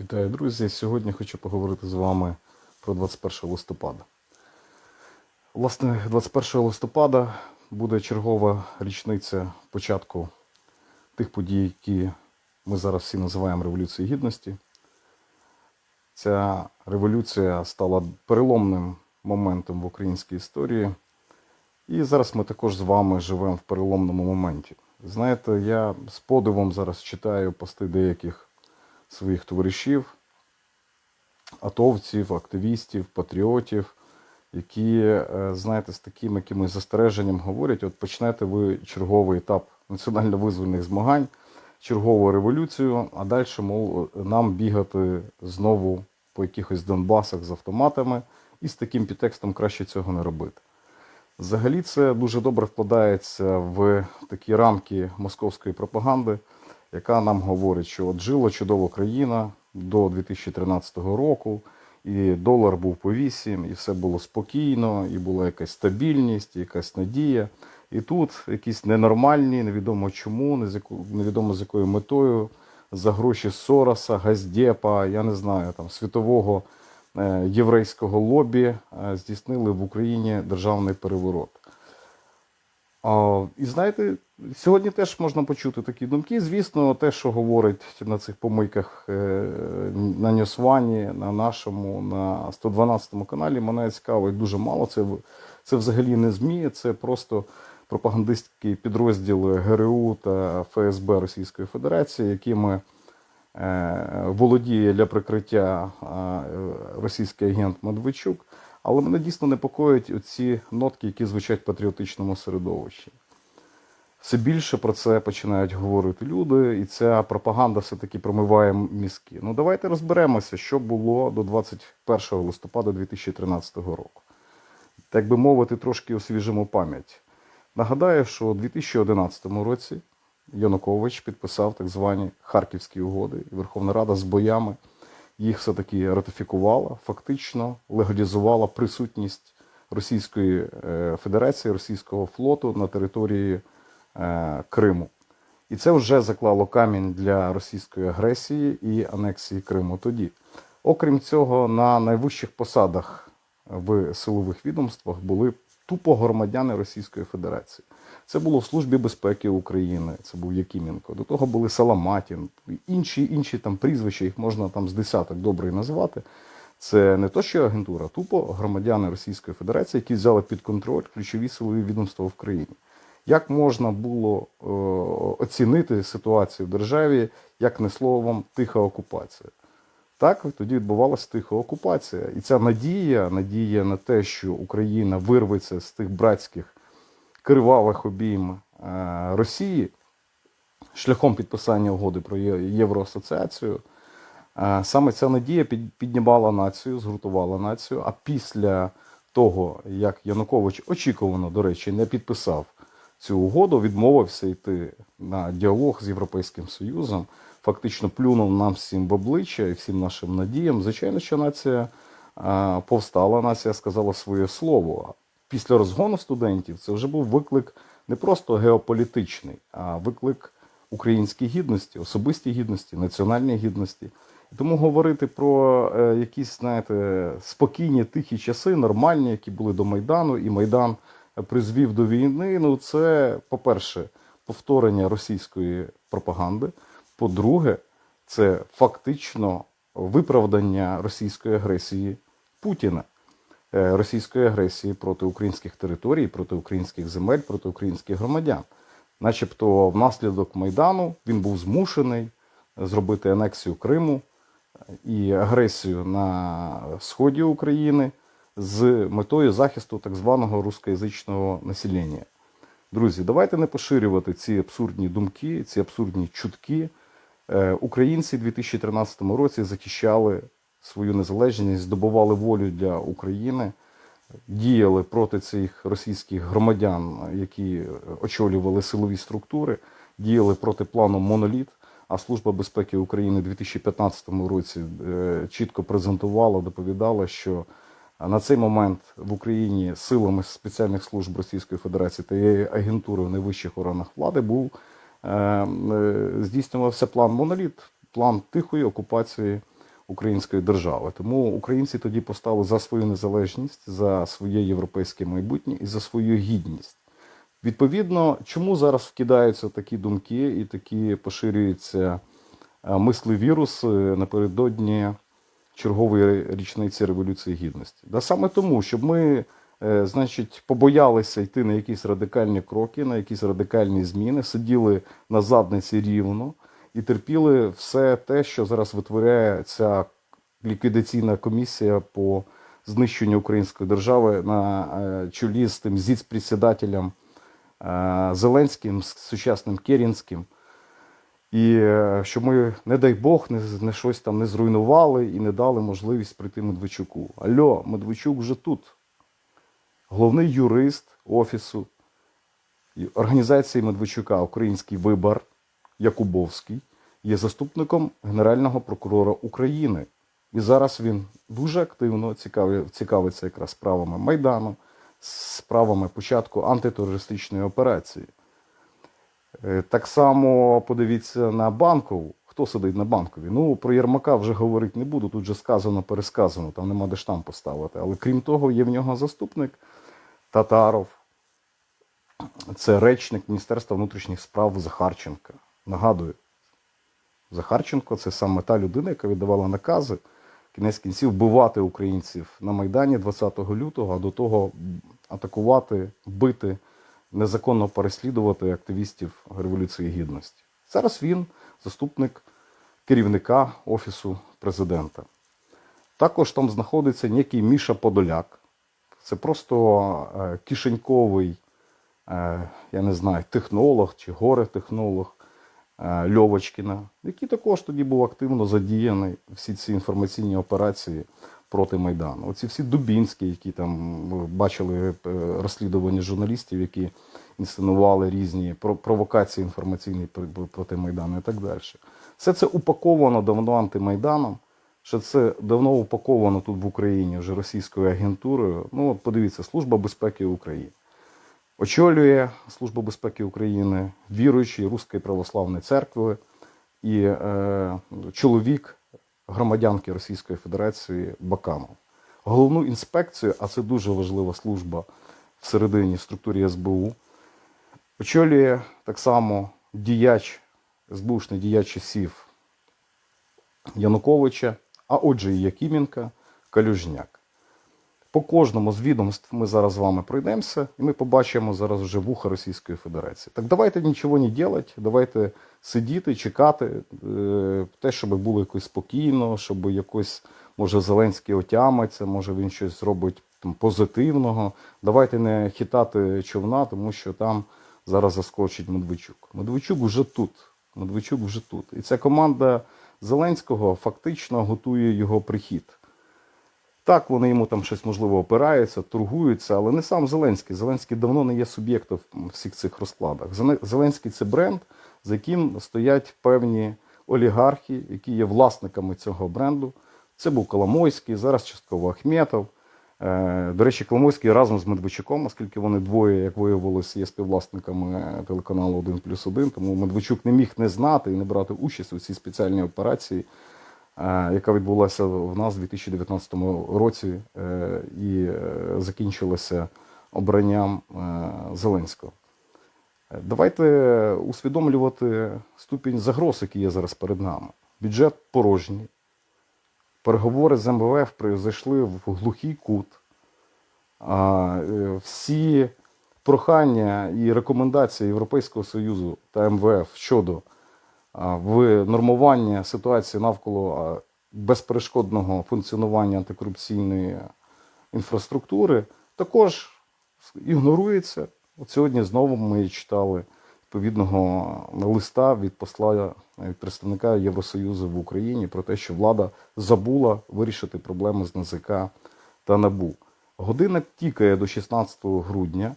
Вітаю, друзі! Сьогодні хочу поговорити з вами про 21 листопада. Власне, 21 листопада буде чергова річниця початку тих подій, які ми зараз всі називаємо Революцією Гідності. Ця революція стала переломним моментом в українській історії. І зараз ми також з вами живемо в переломному моменті. Знаєте, я з подивом зараз читаю пости деяких своїх товаришів, атовців, активістів, патріотів, які, е, знаєте, з таким якимось застереженням говорять: от почнете ви черговий етап національно-визвольних змагань, чергову революцію, а далі, мов, нам бігати знову по якихось Донбасах з автоматами, і з таким підтекстом краще цього не робити. Взагалі це дуже добре вкладається в такі рамки московської пропаганди, яка нам говорить, що от жила чудова країна до 2013 року, і долар був по 8, і все було спокійно, і була якась стабільність, якась надія. І тут якісь ненормальні, невідомо чому, невідомо з якою метою, за гроші Сороса, Газдепа, я не знаю, там світового е, єврейського лобі е, здійснили в Україні державний переворот. І знаєте, сьогодні теж можна почути такі думки. Звісно, те, що говорить на цих помийках е, на Ньюсвані, на нашому, на 112 каналі, мене цікавить дуже мало. Це, це взагалі не ЗМІ, це просто пропагандистські підрозділи ГРУ та ФСБ Російської Федерації, якими е, володіє для прикриття е, російський агент Медведчук. Але мене дійсно непокоїть оці нотки, які звучать в патріотичному середовищі. Все більше про це починають говорити люди, і ця пропаганда все-таки промиває мізки. Ну давайте розберемося, що було до 21 листопада 2013 року. Так би мовити, трошки освіжимо пам'ять. Нагадаю, що у 2011 році Янукович підписав так звані Харківські угоди, і Верховна Рада з боями їх все-таки ратифікувала, фактично легалізувала присутність Російської е, Федерації, Російського флоту на території е, Криму. І це вже заклало камінь для російської агресії і анексії Криму тоді. Окрім цього, на найвищих посадах в силових відомствах були тупо громадяни Російської Федерації. Це було в Службі безпеки України, це був Якименко. До того були Саламатін, інші, інші там прізвища, їх можна там з десяток добре назвати. Це не то, що агентура, тупо громадяни Російської Федерації, які взяли під контроль ключові силові відомства в країні. Як можна було е, оцінити ситуацію в державі, як не словом, тиха окупація? Так тоді відбувалася тиха окупація. І ця надія, надія на те, що Україна вирветься з тих братських кривавих обійм е, Росії шляхом підписання угоди про Євроасоціацію. е, Саме ця надія піднімала націю, згуртувала націю. А після того, як Янукович очікувано, до речі, не підписав цю угоду, відмовився йти на діалог з Європейським Союзом, фактично плюнув нам всім в обличчя і всім нашим надіям. Звичайно, що нація е, повстала, нація сказала своє слово. Після розгону студентів це вже був виклик не просто геополітичний, а виклик українській гідності, особистій гідності, національній гідності. Тому говорити про е, якісь, знаєте, спокійні, тихі часи, нормальні, які були до Майдану, і Майдан призвів до війни. Ну, це, по-перше, повторення російської пропаганди. По-друге, це фактично виправдання російської агресії Путіна, е, російської агресії проти українських територій, проти українських земель, проти українських громадян. Начебто, внаслідок Майдану він був змушений зробити анексію Криму і агресію на сході України з метою захисту так званого рускоязичного населення. Друзі, давайте не поширювати ці абсурдні думки, ці абсурдні чутки. Е, Українці в 2013 році захищали свою незалежність, здобували волю для України, діяли проти цих російських громадян, які очолювали силові структури, діяли проти плану Моноліт. А Служба безпеки України у 2015 році е, чітко презентувала, доповідала, що на цей момент в Україні силами спеціальних служб Російської Федерації та її агентури в найвищих органах влади був е, е, здійснювався план Моноліт, план тихої окупації української держави. Тому українці тоді постали за свою незалежність, за своє європейське майбутнє і за свою гідність. Відповідно, чому зараз вкидаються такі думки і такі поширюються е, мисловіруси напередодні чергової річниці Революції Гідності? Да саме тому, щоб ми, е, значить, побоялися йти на якісь радикальні кроки, на якісь радикальні зміни, сиділи на задниці рівно і терпіли все те, що зараз витворяє ця ліквідаційна комісія по знищенню української держави на е, чолі з тим зіцпредседателем е, Зеленським, з сучасним Керінським. І е, щоб ми, не дай Бог, не, не щось там не зруйнували і не дали можливість прийти Медведчуку. Альо, Медведчук вже тут. Головний юрист офісу організації Медведчука Український вибор Якубовський є заступником Генерального прокурора України. І зараз він дуже активно цікавиться якраз справами Майдану, справами початку антитерористичної операції. Е, Так само подивіться на банкову. Хто сидить на банковій? Ну, про Єрмака вже говорити не буду, тут вже сказано, пересказано, там нема де штамп поставити. Але крім того, є в нього заступник Татаров. Це речник Міністерства внутрішніх справ Захарченка. Нагадую, Захарченко це саме та людина, яка віддавала накази кінець кінців вбивати українців на Майдані 20 лютого, а до того атакувати, бити, незаконно переслідувати активістів Революції Гідності. Зараз він заступник керівника Офісу президента. Також там знаходиться некий Міша Подоляк. Це просто е, кишеньковий, е, я не знаю, технолог чи горе-технолог Льовочкіна, який також тоді був активно задіяний всі ці інформаційні операції проти Майдану. Оці всі Дубінські, які там бачили е, розслідування журналістів, які інсценували різні про- провокації інформаційні пр- проти Майдану і так далі. Все це упаковано давно антимайданом. Що це давно упаковано тут в Україні вже російською агентурою. Ну, от подивіться, Служба безпеки України. Очолює Служба безпеки України віруючий Руської православної церкви і е, чоловік громадянки Російської Федерації Баканов. Головну інспекцію, а це дуже важлива служба всередині структурі СБУ, очолює так само діяч, СБУшний діяч часів Януковича, а отже і Якименка, Калюжняк. По кожному з відомств ми зараз з вами пройдемося, і ми побачимо зараз вже вуха Російської Федерації. Так давайте нічого не робити, давайте сидіти, чекати, е, те, щоб було якось спокійно, щоб якось, може, Зеленський отямиться, може він щось зробить там, позитивного. Давайте не хитати човна, тому що там зараз заскочить Медведчук. Медведчук вже тут. Медведчук вже тут. І ця команда Зеленського фактично готує його прихід. Так, вони йому там щось можливо опираються, торгуються, але не сам Зеленський. Зеленський давно не є суб'єктом всіх цих розкладах. Зеленський це бренд, за яким стоять певні олігархи, які є власниками цього бренду. Це був Коломойський, зараз частково Ахметов. Е, До речі, Коломойський разом з Медведчуком, оскільки вони двоє, як виявилось, є співвласниками телеканалу 1 плюс 1, тому Медведчук не міг не знати і не брати участь у цій спеціальній операції, яка відбулася в нас у 2019 році е, і е, закінчилася обранням е, Зеленського. Е, Давайте усвідомлювати ступінь загроз, які є зараз перед нами. Бюджет порожній. Переговори з МВФ зайшли в глухий кут. Е, Всі прохання і рекомендації Європейського Союзу та МВФ щодо а, нормування ситуації навколо безперешкодного функціонування антикорупційної інфраструктури також ігнорується. От сьогодні знову ми читали відповідного листа від посла е, від представника Євросоюзу в Україні про те, що влада забула вирішити проблеми з НЗК та НАБУ. Годинник тікає до 16 грудня,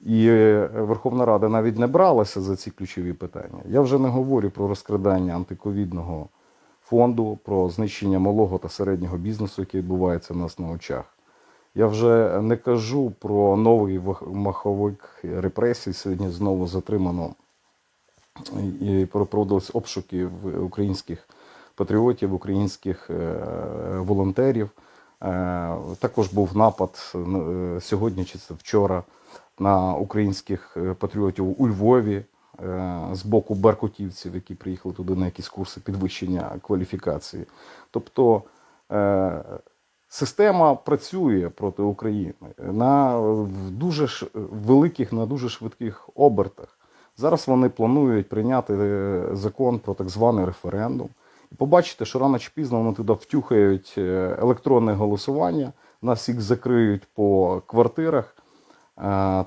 і е, Верховна Рада навіть не бралася за ці ключові питання. Я вже не говорю про розкрадання антиковідного фонду, про знищення малого та середнього бізнесу, який відбувається в нас на очах. Я вже не кажу про новий маховик репресій. Сьогодні знову затримано і проводились обшуки українських патріотів, українських е, волонтерів. Е, Також був напад е, сьогодні чи це вчора на українських е, патріотів у Львові е, з боку беркутівців, які приїхали туди на якісь курси підвищення кваліфікації. Тобто е, система працює проти України на дуже великих, на дуже швидких обертах. Зараз вони планують прийняти закон про так званий референдум. І побачите, що рано чи пізно вони туди втюхають електронне голосування, нас їх закриють по квартирах,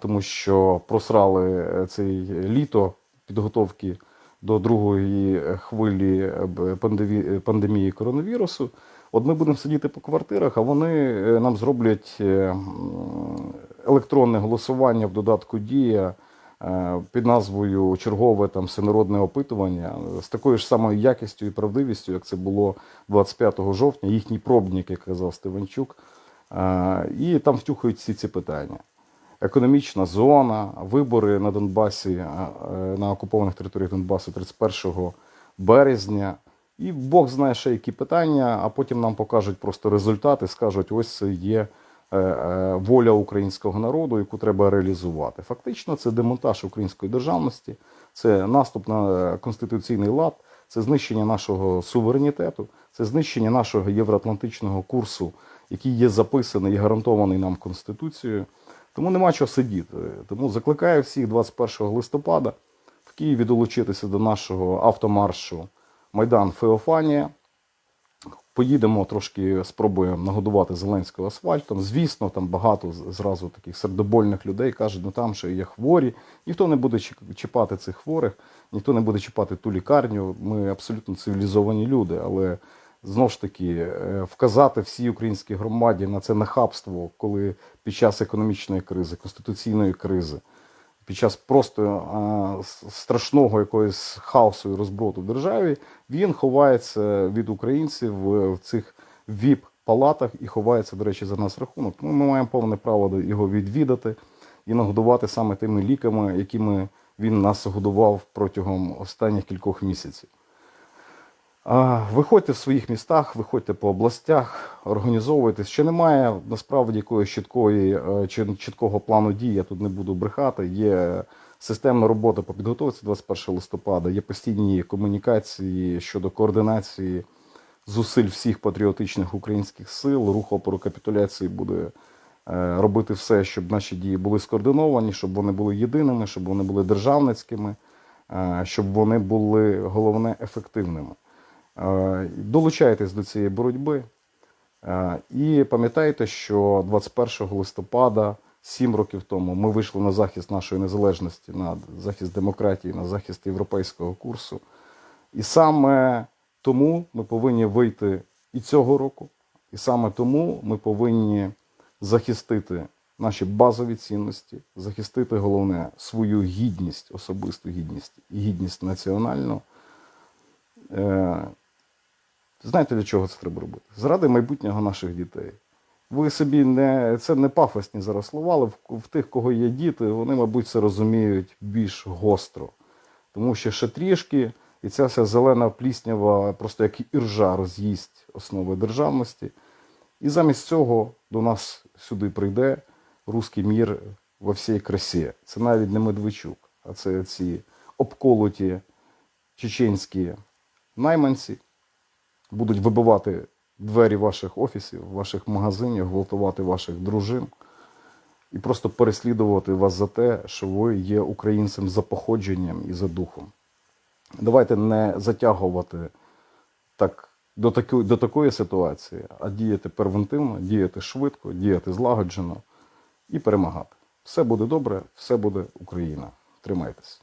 тому що просрали е, цей літо підготовки до другої хвилі е, пандемії коронавірусу. От ми будемо сидіти по квартирах, а вони е, нам зроблять е, електронне голосування в додатку Дія е, під назвою чергове там всенародне опитування з такою ж самою якістю і правдивістю, як це було 25 жовтня, їхній пробник, як казав Стевенчук. Е, І там втюхають всі ці питання. Економічна зона, вибори на Донбасі, е, е, на окупованих територіях Донбасу 31 березня. І Бог знає ще які питання, а потім нам покажуть просто результати, скажуть, ось це є е, воля українського народу, яку треба реалізувати. Фактично, це демонтаж української державності, це наступ на конституційний лад, це знищення нашого суверенітету, це знищення нашого євроатлантичного курсу, який є записаний і гарантований нам Конституцією. Тому нема чого сидіти. Тому закликаю всіх 21 листопада в Києві долучитися до нашого автомаршу Майдан Феофанія. Поїдемо трошки, спробуємо нагодувати Зеленського асфальтом. Звісно, там багато зразу таких сердобольних людей кажуть, ну там ще є хворі. Ніхто не буде чіп- чіпати цих хворих, ніхто не буде чіпати ту лікарню. Ми абсолютно цивілізовані люди, але знову ж таки е, вказати всій українській громаді на це нахабство, коли під час економічної кризи, конституційної кризи, під час просто а, страшного якогось хаосу і розброту в державі, він ховається від українців в, в цих віп-палатах і ховається, до речі, за нас рахунок. Тому ми маємо повне право його відвідати і нагодувати саме тими ліками, якими він нас годував протягом останніх кількох місяців. Виходьте в своїх містах, виходьте по областях, організовуйтесь. Ще немає насправді якоїсь чіткої е, чи чіткого плану дій, я тут не буду брехати. Є системна робота по підготовці 21 листопада, є постійні комунікації щодо координації зусиль всіх патріотичних українських сил. Рух опору капітуляції буде е, робити все, щоб наші дії були скоординовані, щоб вони були єдиними, щоб вони були державницькими, е, щоб вони були головне ефективними. Е, Долучайтесь до цієї боротьби. Е, І пам'ятайте, що 21 листопада, 7 років тому, ми вийшли на захист нашої незалежності, на захист демократії, на захист європейського курсу. І саме тому ми повинні вийти і цього року, і саме тому ми повинні захистити наші базові цінності, захистити головне свою гідність, особисту гідність і гідність національну. Знаєте, для чого це треба робити? Заради майбутнього наших дітей. Ви собі не це не пафосні зараз слова, але в, в тих, кого є діти, вони, мабуть, це розуміють більш гостро. Тому що ще трішки, і ця вся зелена пліснява, просто як іржа роз'їсть основи державності. І замість цього до нас сюди прийде руський мір во всій красі. Це навіть не Медведчук, а це ці обколоті чеченські найманці будуть вибивати двері ваших офісів, ваших магазинів, гвалтувати ваших дружин і просто переслідувати вас за те, що ви є українцем за походженням і за духом. Давайте не затягувати так, до, таки, до такої ситуації, а діяти превентивно, діяти швидко, діяти злагоджено і перемагати. Все буде добре, все буде Україна. Тримайтесь.